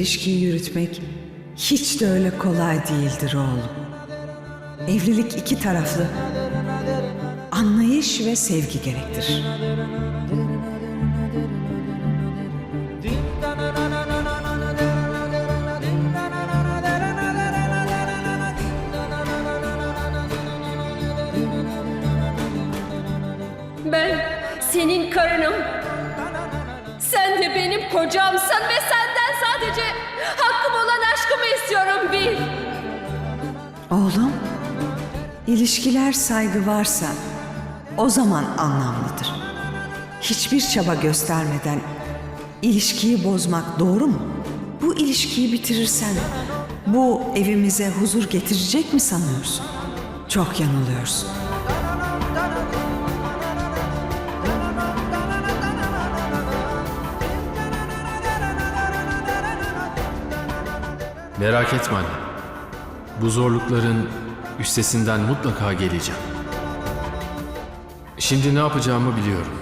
ilişkiyi yürütmek hiç de öyle kolay değildir oğlum. Evlilik iki taraflı. Anlayış ve sevgi gerektirir. Ben senin karınım. Sen de benim kocamsın ve senden sadece hakkım olan aşkımı istiyorum bil. Oğlum, ilişkiler saygı varsa o zaman anlamlıdır. Hiçbir çaba göstermeden ilişkiyi bozmak doğru mu? Bu ilişkiyi bitirirsen bu evimize huzur getirecek mi sanıyorsun? Çok yanılıyorsun. Merak etme anne. Bu zorlukların üstesinden mutlaka geleceğim. Şimdi ne yapacağımı biliyorum.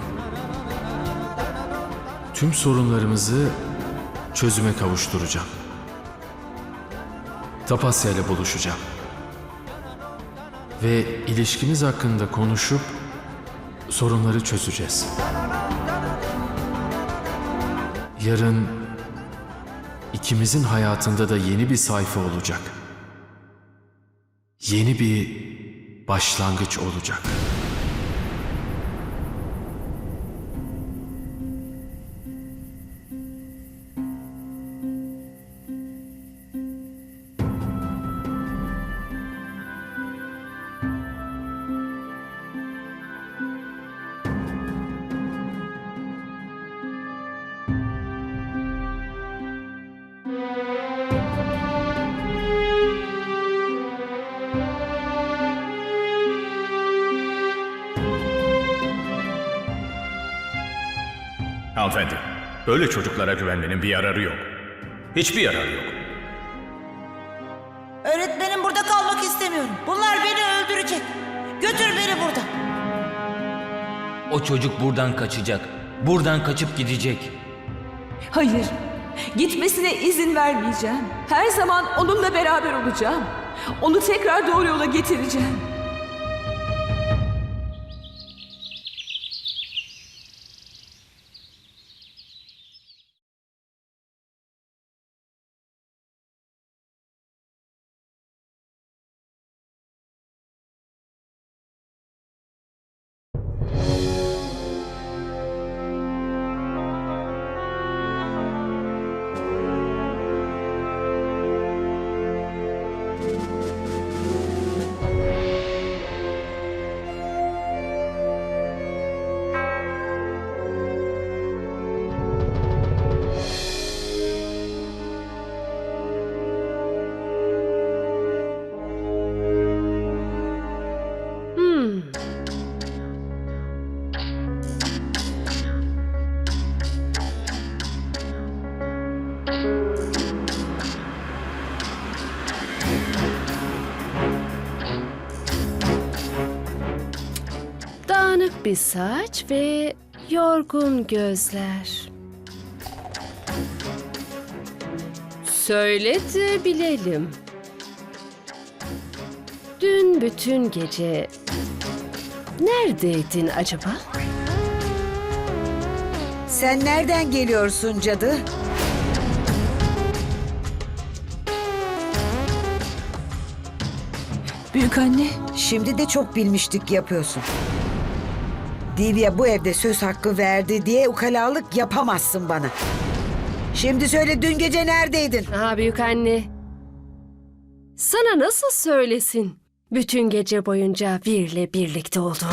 Tüm sorunlarımızı çözüme kavuşturacağım. Tapasya ile buluşacağım. Ve ilişkimiz hakkında konuşup sorunları çözeceğiz. Yarın ikimizin hayatında da yeni bir sayfa olacak. Yeni bir başlangıç olacak. Hanımefendi, böyle çocuklara güvenmenin bir yararı yok. Hiçbir yararı yok. Öğretmenim burada kalmak istemiyorum. Bunlar beni öldürecek. Götür beni buradan. O çocuk buradan kaçacak. Buradan kaçıp gidecek. Hayır. Gitmesine izin vermeyeceğim. Her zaman onunla beraber olacağım. Onu tekrar doğru yola getireceğim. Dağınık bir saç ve yorgun gözler. Söyle de bilelim. Dün bütün gece neredeydin acaba? Sen nereden geliyorsun cadı? Büyük anne, Şimdi de çok bilmişlik yapıyorsun. Divya bu evde söz hakkı verdi diye ukalalık yapamazsın bana. Şimdi söyle dün gece neredeydin? Aha büyük anne. Sana nasıl söylesin? Bütün gece boyunca Vir'le birlikte olduğunu.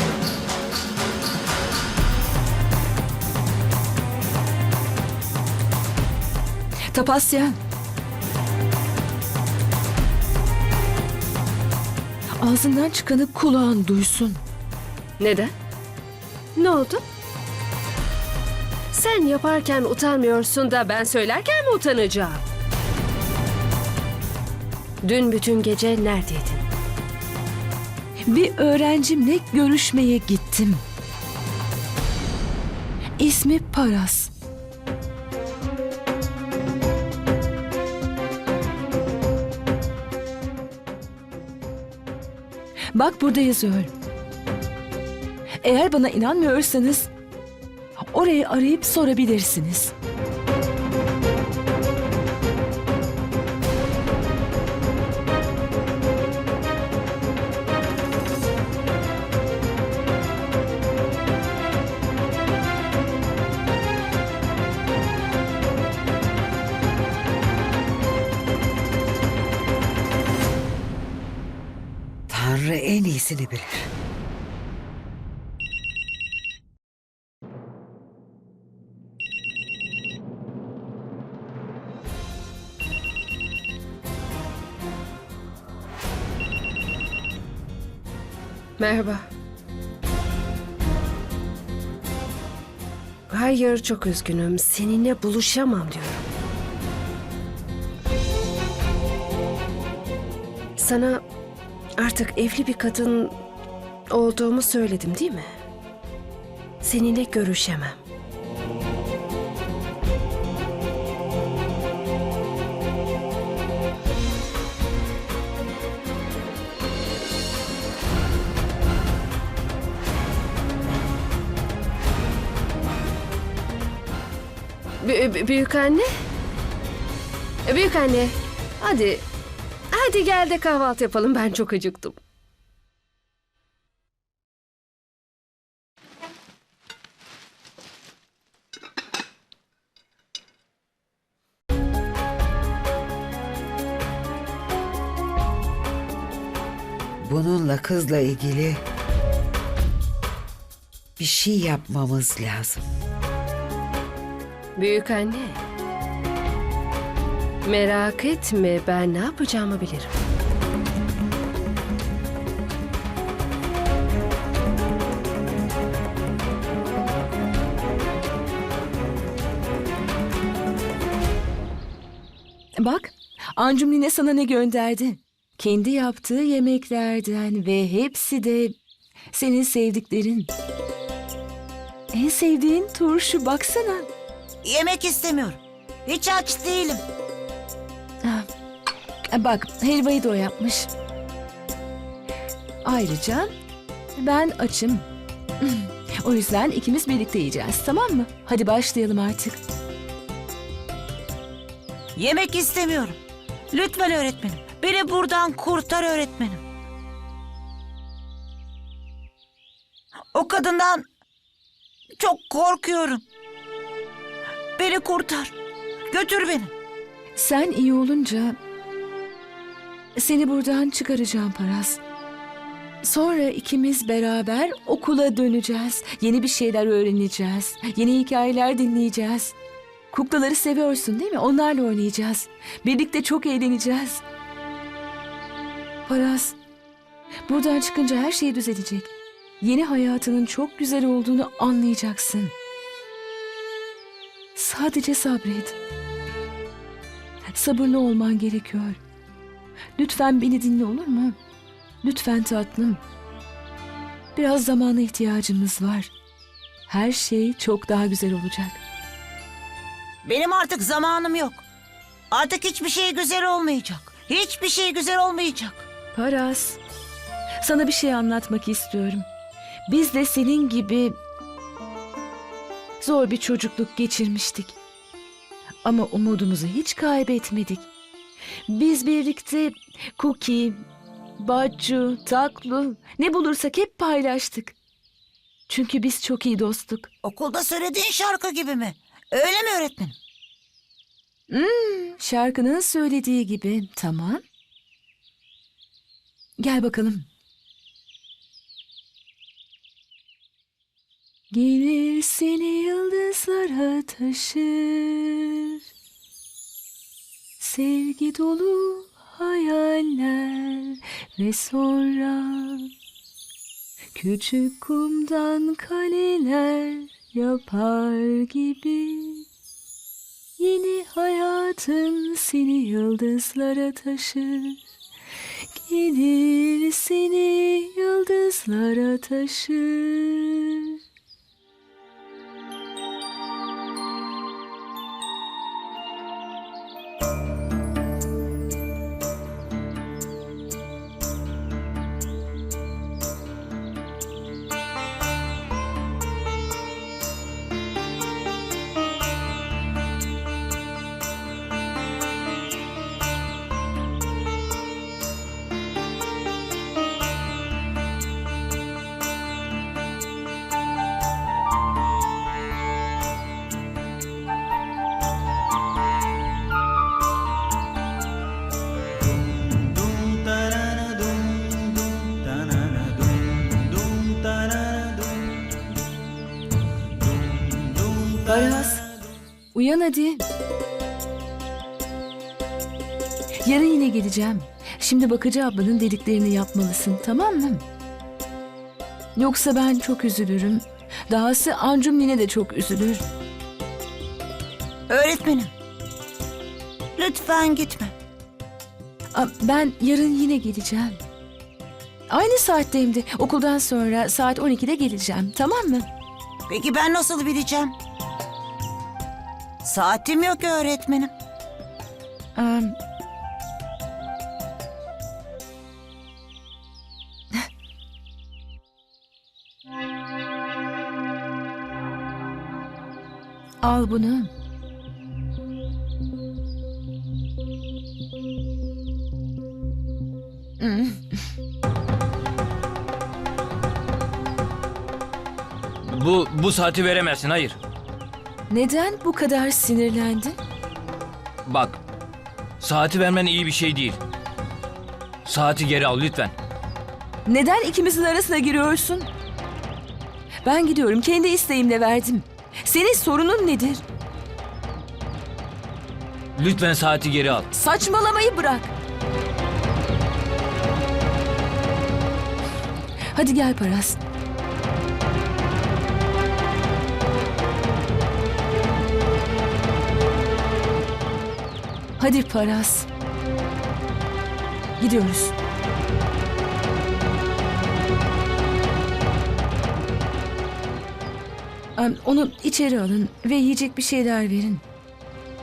Tapasya. Ağzından çıkanı kulağın duysun. Neden? Ne oldu? Sen yaparken utanmıyorsun da ben söylerken mi utanacağım? Dün bütün gece neredeydin? Bir öğrencimle görüşmeye gittim. İsmi Paras. Bak burada yazıyor. Eğer bana inanmıyorsanız orayı arayıp sorabilirsiniz. Tanrı en iyisini bilir. Merhaba. Hayır çok üzgünüm. Seninle buluşamam diyorum. Sana artık evli bir kadın olduğumu söyledim değil mi? Seninle görüşemem. Büyük anne? Büyük anne. Hadi. Hadi gel de kahvaltı yapalım. Ben çok acıktım. Bununla kızla ilgili bir şey yapmamız lazım. Büyük anne. Merak etme ben ne yapacağımı bilirim. Bak, Ancum Nine sana ne gönderdi? Kendi yaptığı yemeklerden ve hepsi de senin sevdiklerin. En sevdiğin turşu baksana. Yemek istemiyorum. Hiç aç değilim. Bak, helvayı da o yapmış. Ayrıca ben açım. o yüzden ikimiz birlikte yiyeceğiz, tamam mı? Hadi başlayalım artık. Yemek istemiyorum. Lütfen öğretmenim. Beni buradan kurtar öğretmenim. O kadından çok korkuyorum. Beni kurtar. Götür beni. Sen iyi olunca seni buradan çıkaracağım Paras. Sonra ikimiz beraber okula döneceğiz. Yeni bir şeyler öğreneceğiz. Yeni hikayeler dinleyeceğiz. Kuklaları seviyorsun değil mi? Onlarla oynayacağız. Birlikte çok eğleneceğiz. Paras, buradan çıkınca her şey düzelecek. Yeni hayatının çok güzel olduğunu anlayacaksın. Sadece sabret. Sabırlı olman gerekiyor. Lütfen beni dinle olur mu? Lütfen tatlım. Biraz zamana ihtiyacımız var. Her şey çok daha güzel olacak. Benim artık zamanım yok. Artık hiçbir şey güzel olmayacak. Hiçbir şey güzel olmayacak. Paras, sana bir şey anlatmak istiyorum. Biz de senin gibi zor bir çocukluk geçirmiştik. Ama umudumuzu hiç kaybetmedik. Biz birlikte cookie, baccu, taklu ne bulursak hep paylaştık. Çünkü biz çok iyi dostuk. Okulda söylediğin şarkı gibi mi? Öyle mi öğretmenim? Şarkının söylediği gibi tamam. Gel bakalım. Gelir seni yıldızlara taşır Sevgi dolu hayaller ve sonra Küçük kumdan kaleler yapar gibi Yeni hayatın seni yıldızlara taşır. Gelir seni yıldızlara taşır. Uyan hadi. Yarın yine geleceğim. Şimdi bakıcı ablanın dediklerini yapmalısın, tamam mı? Yoksa ben çok üzülürüm. Dahası Ancum yine de çok üzülür. Öğretmenim. Lütfen gitme. Ben yarın yine geleceğim. Aynı saatteyim de okuldan sonra saat 12'de geleceğim, tamam mı? Peki ben nasıl bileceğim? Saatim yok öğretmenim. Aa, Al bunu. Bu, bu saati veremezsin, hayır. Neden bu kadar sinirlendin? Bak, saati vermen iyi bir şey değil. Saati geri al lütfen. Neden ikimizin arasına giriyorsun? Ben gidiyorum. Kendi isteğimle verdim. Senin sorunun nedir? Lütfen saati geri al. Saçmalamayı bırak. Hadi gel Paras. Hadi Paras. Gidiyoruz. Onu içeri alın ve yiyecek bir şeyler verin.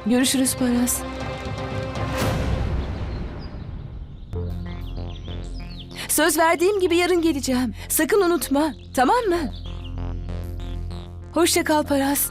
Görüşürüz Paras. Söz verdiğim gibi yarın geleceğim. Sakın unutma. Tamam mı? Hoşça kal Paras.